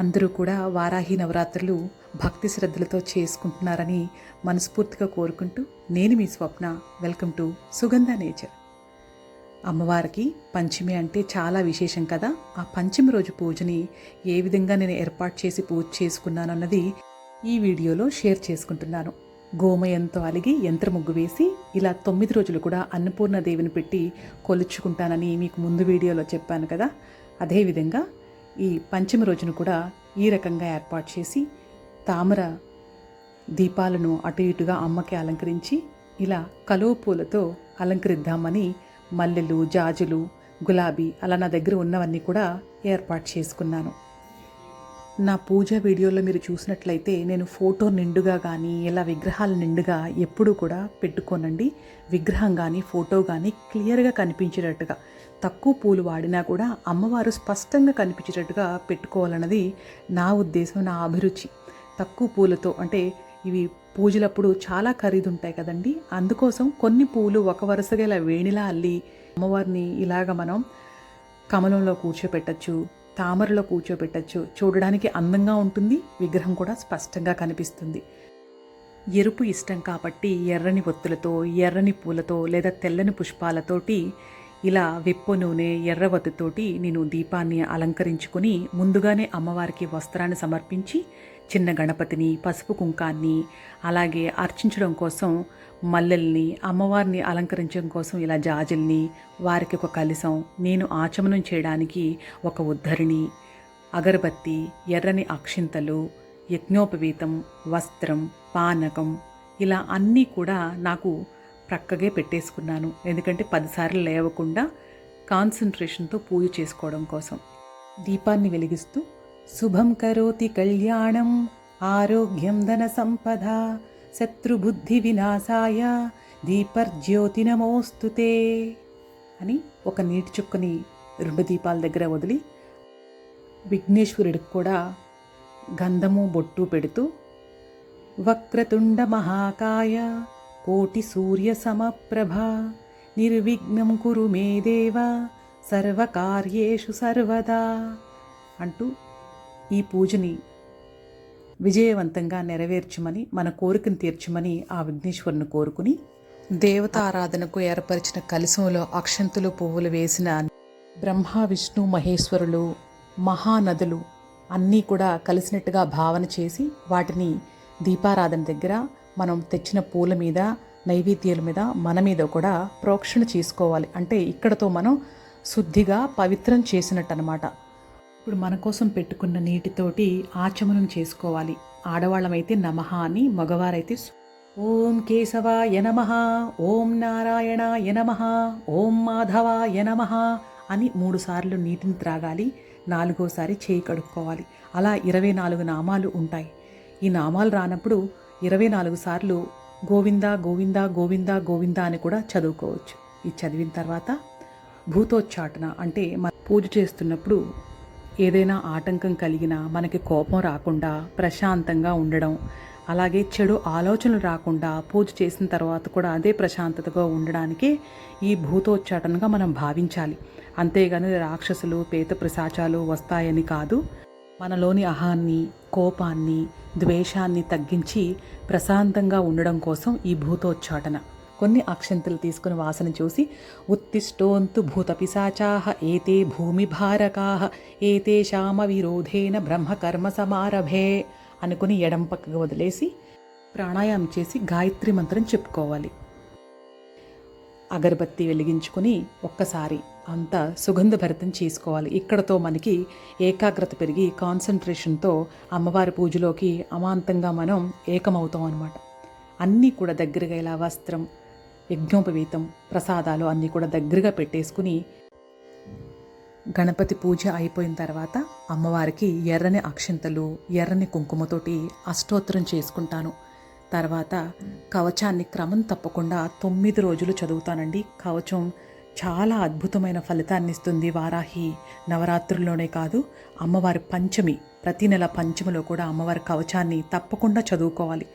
అందరూ కూడా వారాహి నవరాత్రులు భక్తి శ్రద్ధలతో చేసుకుంటున్నారని మనస్ఫూర్తిగా కోరుకుంటూ నేను మీ Swapna. Welcome to Sugandha nature అమ్మవారికి పంచమి అంటే చాలా విశేషం కదా. ఆ పంచమి రోజు పూజని ఏ విధంగా నేను ఏర్పాటు చేసి పూజ చేసుకున్నానన్నది ఈ వీడియోలో షేర్ చేసుకుంటున్నాను. గోమయంతో అలిగి యంత్ర ముగ్గు వేసి ఇలా తొమ్మిది రోజులు కూడా అన్నపూర్ణ దేవిని పెట్టి కొలుచుకుంటానని మీకు ముందు వీడియోలో చెప్పాను కదా. అదేవిధంగా ఈ పంచమి రోజున కూడా ఈ రకంగా ఏర్పాటు చేసి తామర దీపాలను అటు ఇటుగా అమ్మకి అలంకరించి ఇలా కలువ పూలతో అలంకరిద్దామని మల్లెలు జాజులు గులాబీ అలా నా దగ్గర ఉన్నవన్నీ కూడా ఏర్పాటు చేసుకున్నాను. నా పూజ వీడియోలో మీరు చూసినట్లయితే నేను ఫోటో నిండుగా కానీ ఇలా విగ్రహాల నిండుగా ఎప్పుడూ కూడా పెట్టుకోనండి. విగ్రహం కానీ ఫోటో కానీ క్లియర్గా కనిపించేటట్టుగా తక్కువ పూలు వాడినా కూడా అమ్మవారు స్పష్టంగా కనిపించేటట్టుగా పెట్టుకోవాలన్నది నా ఉద్దేశం నా అభిరుచి. తక్కువ పూలతో అంటే ఇవి పూజలప్పుడు చాలా ఖరీదు ఉంటాయి కదండి. అందుకోసం కొన్ని పూలు ఒక వరుసగా ఇలా వేణిలా అల్లి అమ్మవారిని ఇలాగ మనం కమలంలో కూర్చోపెట్టచ్చు తామరలో కూర్చోబెట్టచ్చు. చూడడానికి అందంగా ఉంటుంది. విగ్రహం కూడా స్పష్టంగా కనిపిస్తుంది. ఎరుపు ఇష్టం కాబట్టి ఎర్రని ఒత్తులతో ఎర్రని పూలతో లేదా తెల్లని పుష్పాలతోటి ఇలా వెప్పు నూనె ఎర్రవత్తుతోటి నేను దీపాన్ని అలంకరించుకొని ముందుగానే అమ్మవారికి వస్త్రాన్ని సమర్పించి చిన్న గణపతిని పసుపు కుంకాన్ని అలాగే అర్చించడం కోసం మల్లెల్ని అమ్మవారిని అలంకరించడం కోసం ఇలా జాజుల్ని వారికి ఒక కలిసం నేను ఆచమనం చేయడానికి ఒక ఉద్ధరిణి అగరబత్తి ఎర్రని అక్షింతలు యజ్ఞోపవీతం వస్త్రం పానకం ఇలా అన్నీ కూడా నాకు ప్రక్కగే పెట్టేసుకున్నాను. ఎందుకంటే పదిసార్లు లేవకుండా కాన్సన్ట్రేషన్తో పూజ చేసుకోవడం కోసం. దీపాన్ని వెలిగిస్తూ శుభం కరోతి కళ్యాణం ఆరోగ్యం ధన సంపద శత్రుబుద్ధి వినాశాయ దీపర్జ్యోతి నమోస్తుతే అని ఒక నీటి చుక్కని రెండు దీపాల దగ్గర వదిలి విఘ్నేశ్వరుడికి కూడా గంధము బొట్టు పెడుతూ వక్రతుండ మహాకాయ కోటి సూర్య సమప్రభ నిర్విఘ్నం కురు మే దేవ సర్వకార్యేషు సర్వదా అంటూ ఈ పూజని విజయవంతంగా నెరవేర్చమని మన కోరికను తీర్చమని ఆ విఘ్నేశ్వరుని కోరుకుని దేవతారాధనకు ఏర్పరిచిన కలశంలో అక్షంతులు పువ్వులు వేసిన బ్రహ్మ విష్ణు మహేశ్వరులు మహానదులు అన్నీ కూడా కలిసినట్టుగా భావన చేసి వాటిని దీపారాధన దగ్గర మనం తెచ్చిన పూల మీద నైవేద్యాల మీద మన మీద కూడా ప్రోక్షణ చేసుకోవాలి. అంటే ఇక్కడతో మనం శుద్ధిగా పవిత్రం చేసినట్టు అనమాట ఇప్పుడు మన కోసం పెట్టుకున్న నీటితోటి ఆచమనం చేసుకోవాలి. ఆడవాళ్ళమైతే నమః అని మగవారైతే ఓం కేశవాయ నమ ఓం నారాయణాయ నమ ఓం మాధవాయ నమ అని మూడు సార్లు నీటిని త్రాగాలి నాలుగోసారి చేయి కడుక్కోవాలి. అలా ఇరవై నాలుగు నామాలు ఉంటాయి. ఈ నామాలు రానప్పుడు ఇరవై నాలుగు సార్లు గోవిందా గోవిందా గోవిందా గోవిందా అని కూడా చదువుకోవచ్చు. ఇది చదివిన తర్వాత భూతోచ్చాటన అంటే మన పూజ చేస్తున్నప్పుడు ఏదైనా ఆటంకం కలిగినా మనకి కోపం రాకుండా ప్రశాంతంగా ఉండడం అలాగే చెడు ఆలోచనలు రాకుండా పూజ చేసిన తర్వాత కూడా అదే ప్రశాంతతగా ఉండడానికి ఈ భూతోచ్చాటనగా మనం భావించాలి. అంతేగాని రాక్షసులు పేత ప్రసాచాలు వస్తాయని కాదు. మనలోని అహాన్ని కోపాన్ని ద్వేషాన్ని తగ్గించి ప్రశాంతంగా ఉండడం కోసం ఈ భూతోచ్చాటన. కొన్ని అక్షంతలు తీసుకుని వాసన చూసి ఉత్తిష్టోంతు భూతపిశాచాహ ఏతే భూమిభారకాహ ఏతేషామ విరోధేన బ్రహ్మకర్మ సమారభే అనుకుని ఎడం పక్కకు వదిలేసి ప్రాణాయామం చేసి గాయత్రి మంత్రం చెప్పుకోవాలి. అగరబత్తి వెలిగించుకొని ఒక్కసారి అంత సుగంధభరితం చేసుకోవాలి. ఇక్కడతో మనకి ఏకాగ్రత పెరిగి కాన్సన్ట్రేషన్తో అమ్మవారి పూజలోకి అమాంతంగా మనం ఏకమవుతాం అనమాట అన్నీ కూడా దగ్గరగా ఇలా వస్త్రం యజ్ఞోపవీతం ప్రసాదాలు అన్నీ కూడా దగ్గరగా పెట్టేసుకుని గణపతి పూజ అయిపోయిన తర్వాత అమ్మవారికి ఎర్రని అక్షింతలు ఎర్రని కుంకుమతోటి అష్టోత్తరం చేసుకుంటాను. తర్వాత కవచాన్ని క్రమం తప్పకుండా తొమ్మిది రోజులు చదువుతానండి. కవచం చాలా అద్భుతమైన ఫలితాన్ని ఇస్తుంది వారాహి నవరాత్రుల్లోనే కాదు అమ్మవారి పంచమి ప్రతి నెల పంచమిలో కూడా అమ్మవారి కవచాన్ని తప్పకుండా చదువుకోవాలి.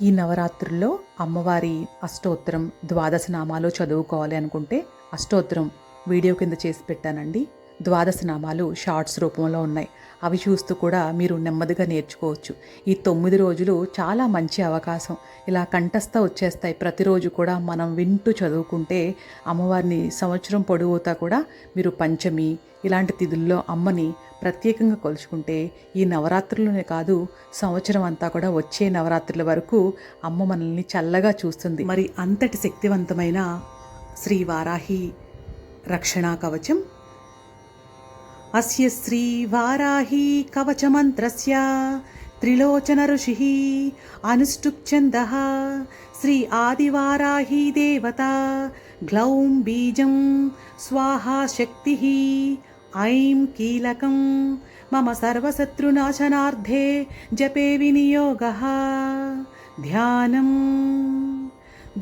ఈ నవరాత్రుల్లో అమ్మవారి అష్టోత్తరం ద్వాదశ నామాలు చదువుకోవాలి అనుకుంటే అష్టోత్తరం వీడియో కింద చేసి పెట్టానండి. ద్వాదశ నామాలు షార్ట్స్ రూపంలో ఉన్నాయి. అవి చూస్తూ కూడా మీరు నెమ్మదిగా నేర్చుకోవచ్చు. ఈ తొమ్మిది రోజులు చాలా మంచి అవకాశం. ఇలా కంఠస్థ వచ్చేస్తాయి. ప్రతిరోజు కూడా మనం వింటూ చదువుకుంటే అమ్మవారిని సంవత్సరం పొడవుతా కూడా మీరు పంచమి ఇలాంటి తిథుల్లో అమ్మని ప్రత్యేకంగా కొలుచుకుంటే ఈ నవరాత్రులనే కాదు సంవత్సరం అంతా కూడా వచ్చే నవరాత్రుల వరకు అమ్మ మనల్ని చల్లగా చూస్తుంది. మరి అంతటి శక్తివంతమైన శ్రీ వారాహి రక్షణా కవచం అస్య శ్రీ వారాహి కవచమంత్రస్య. త్రిలోచన ఋషి అనుష్టుప్ ఛంద శ్రీ ఆదివారాహి దేవత గ్లౌం బీజం స్వాహా శక్తి. ఐం కీలకం మమ సర్వశత్రునాశనార్థే జపే వినియోగ. ధ్యానం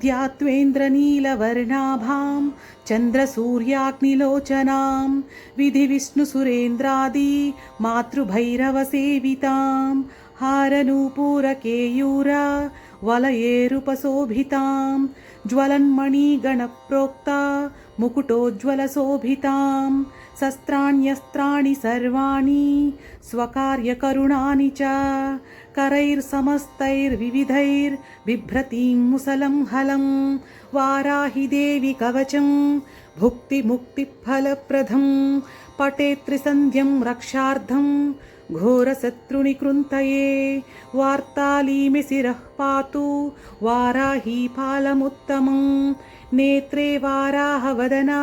ध्यात्वेन्द्रनीलवर्णाभां चन्द्रसूर्याग्निलोचनां विधिविष्णुसुरेन्द्रादि मातृभैरवसेवितां हारनूपूरकेयूरा वलयेरुपशोभितां ज्वलन्मणिगणप्रोक्ता मुकुटोज्ज्वलशोभितां शस्त्राण्यस्त्राणि सर्वाणि स्वकार्यकरुणानि च करैर्समस्तैर्विविधैर्बिभ्रतीं मुसलं हलं वाराहि देवि कवचं भुक्तिमुक्तिफलप्रदं पटे त्रिसन्ध्यं रक्षार्थं घोरशत्रुनिकृन्तये वार्तालीमि शिरः पातु वाराही फालमुत्तमं नेत्रे वाराहवदना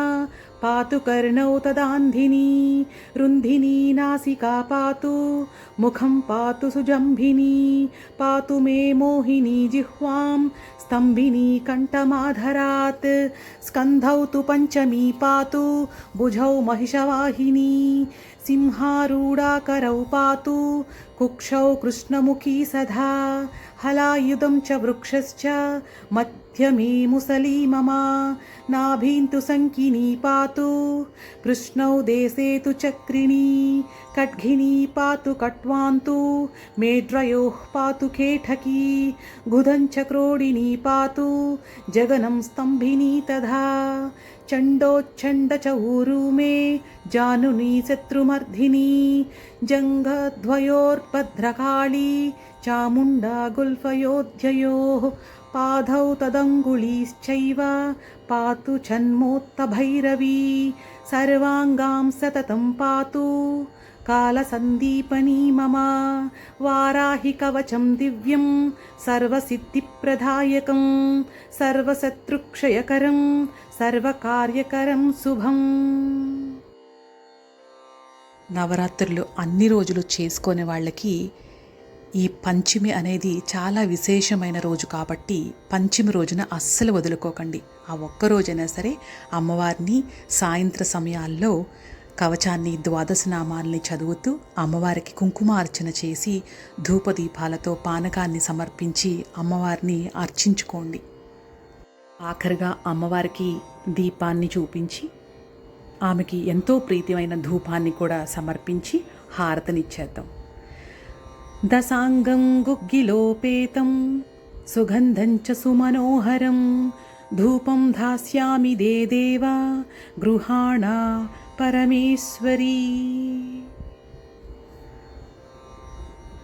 पातु कर्णौ तदान्धिनी, रुन्धिनी नासिका पातु, मुखं पातु सुजम्भिनी, पातु मे मोहिनी जिह्वां, स्तम्भिनी कण्ठमाधरात्, स्कन्धौ तु पञ्चमी पातु, भुजौ महिषवाहिनी, सिंहारूढाकरौ पातु कुक्षौ कृष्णमुखी सदा हलायुधं च वृक्षश्च मध्यमे मुसली मम नाभीं तु सङ्किनी पातु कृष्णौ देशे तु चक्रिणी खड्गिनी पातु कट्वान्तु मेढ्रयोः पातु केठकी गुदं च क्रोडिनी पातु जगनं स्तम्भिनी तथा ಚಂಡೋಚ್ಛಂಡ ಚ ಊರು ಮೇ ಜಾನುನಿ ಶತ್ರುಮರ್ಧಿನಿ ಜಂಗಧ್ವಯೋರ್ಭದ್ರಕಾಳಿ ಚಾಮುಂಡ ಗುಲ್ಫಯೋಧ್ಯಯೋ ಪಾದೌ ತದಂಗುಳೀಶ್ಚೈವ ಪಾತು ಛನ್ಮೋತ್ತಭೈರವೀ ಸರ್ವಾಂಗಾಂ ಸತತಂ ಪಾತು कालसन्दीपनी मम वाराहि कवचं दिव्यं सर्वसिद्धिप्रदायकं सर्वशत्रुक्षयकरं సర్వకార్యకరం శుభం నవరాత్రులు అన్ని రోజులు చేసుకునే వాళ్ళకి ఈ పంచమి అనేది చాలా విశేషమైన రోజు కాబట్టి పంచమి రోజున అస్సలు వదులుకోకండి ఆ ఒక్క రోజైనా సరే అమ్మవారిని సాయంత్ర సమయాల్లో కవచాన్ని ద్వాదశనామాల్ని చదువుతూ అమ్మవారికి కుంకుమార్చన చేసి ధూపదీపాలతో పానకాన్ని సమర్పించి అమ్మవారిని అర్చించుకోండి. ఆఖరిగా అమ్మవారికి దీపాన్ని చూపించి ఆమెకి ఎంతో ప్రీతిమైన ధూపాన్ని కూడా సమర్పించి హారతనిచ్చేద్దాం. దశాంగం గుగ్గిలోపేతం సుగంధం చ సుమనోహరం ధూపం దాస్యామి దే దేవా గృహాణ పరమేశ్వరీ.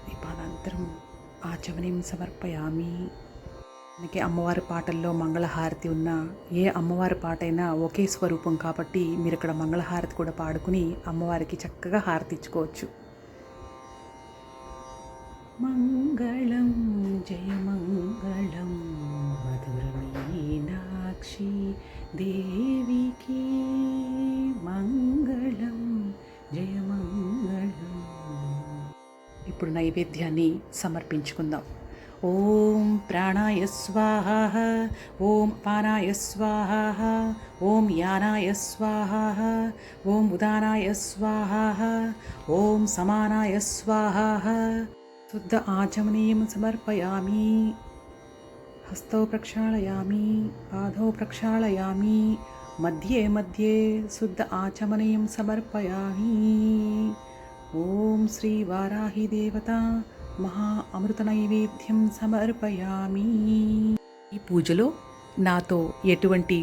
దీపానంతరం ఆచమనీయం సమర్పయామి. మనకి అమ్మవారి పాటల్లో మంగళహారతి ఉన్న ఏ అమ్మవారి పాటైనా ఒకే స్వరూపం కాబట్టి మీరు ఇక్కడ మంగళహారతి కూడా పాడుకుని అమ్మవారికి చక్కగా హారతి ఇచ్చుకోవచ్చు. మంగళం జయ మంగళం దేవికి ఇప్పుడు నైవేద్యాన్ని సమర్పించుకుందాం. ఓం ప్రాణాయ స్వాహ ఓం పానాయ స్వాహ ఓం యానాయ స్వాహ ఓం ఉదానాయ స్వాహ ఓం సమానాయ స్వాహ శుద్ధ ఆచమనీయం సమర్పయామి. హస్తౌ ప్రక్షాళయామి పాదౌ ప్రక్షాళయామి మధ్యే మధ్యే శుద్ధ ఆచమనీయం సమర్పయామి. ఓం శ్రీ వారాహి దేవత మహా అమృత నైవేద్యం సమర్పయామి. ఈ పూజలో నాతో ఎటువంటి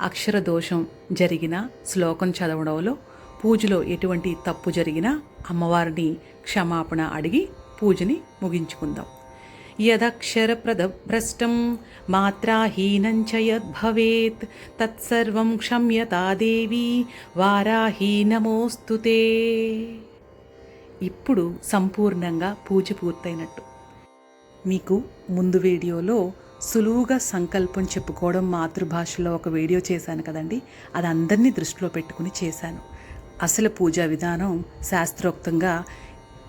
అక్షర దోషం జరిగిన శ్లోకం చదవడంలో పూజలో ఎటువంటి తప్పు జరిగినా అమ్మవారిని క్షమాపణ అడిగి పూజని ముగించుకుందాం. యదక్షరప్రద భ్రష్టం మాత్రాహీనం చ యద్భవేత్ తత్సర్వం క్షమ్యతా దేవి వారాహీనమోస్తుతే ఇప్పుడు సంపూర్ణంగా పూజ పూర్తయినట్టు. మీకు ముందు వీడియోలో సులువుగా సంకల్పం చెప్పుకోవడం మాతృభాషలో ఒక వీడియో చేశాను కదండి. అది అందరినీ దృష్టిలో పెట్టుకుని చేశాను. అసలు పూజా విధానం శాస్త్రోక్తంగా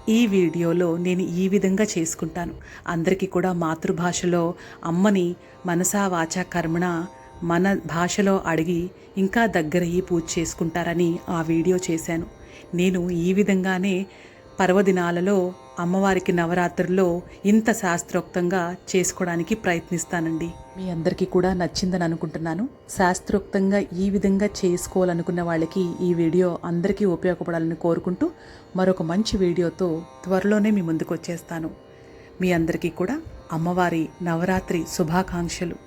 ఈ వీడియోలో నేను ఈ విధంగా చేసుకుంటాను. అందరికీ కూడా మాతృభాషలో అమ్మని మనసా వాచా కర్మణ మన భాషలో అడిగి ఇంకా దగ్గర ఈ పూజ చేసుకుంటారని ఆ వీడియో చేశాను. నేను ఈ విధంగానే పర్వదినాలలో అమ్మవారికి నవరాత్రుల్లో ఇంత శాస్త్రోక్తంగా చేసుకోవడానికి ప్రయత్నిస్తానండి. మీ అందరికీ కూడా నచ్చిందని అనుకుంటున్నాను. శాస్త్రోక్తంగా ఈ విధంగా చేసుకోవాలనుకున్న వాళ్ళకి ఈ వీడియో అందరికీ ఉపయోగపడాలని కోరుకుంటూ మరొక మంచి వీడియోతో త్వరలోనే మీ ముందుకు వచ్చేస్తాను మీ అందరికీ కూడా అమ్మవారి నవరాత్రి శుభాకాంక్షలు.